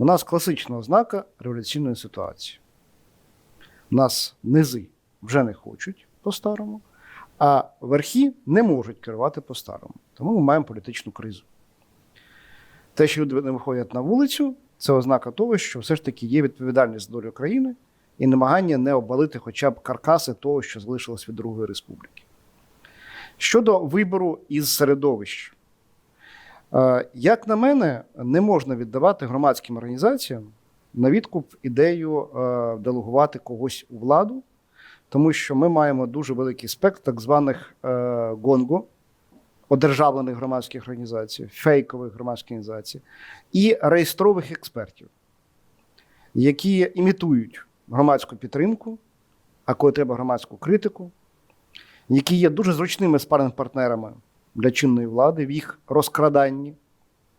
У нас класична ознака революційної ситуації. У нас низи вже не хочуть по-старому, а верхи не можуть керувати по-старому. Тому ми маємо політичну кризу. Те, що люди не виходять на вулицю, це ознака того, що все ж таки є відповідальність за долю країни і намагання не обвалити хоча б каркаси того, що залишилось від Другої республіки. Щодо вибору із середовищ, Е, як на мене, не можна віддавати громадським організаціям на відкуп ідею е, делегувати когось у владу, тому що ми маємо дуже великий спектр так званих е, гонго, одержавлених громадських організацій, фейкових громадських організацій і реєстрових експертів, які імітують громадську підтримку, а коли треба громадську критику, які є дуже зручними спарним партнерами для чинної влади в їх розкраданні,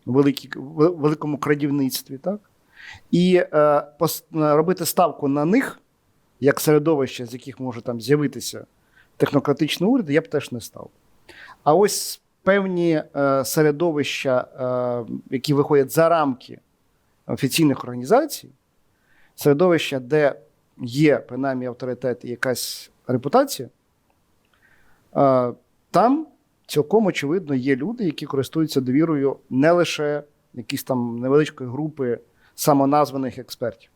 великі, великому крадівництві, так? І е, пос- робити ставку на них, як середовище, з яких може там з'явитися технократичний уряд, я б теж не став. А ось певні е, середовища, е, які виходять за рамки офіційних організацій, середовища, де є принаймні авторитет і якась репутація, е, там цілком очевидно є люди, які користуються довірою не лише якісь там невеличкої групи самоназваних експертів.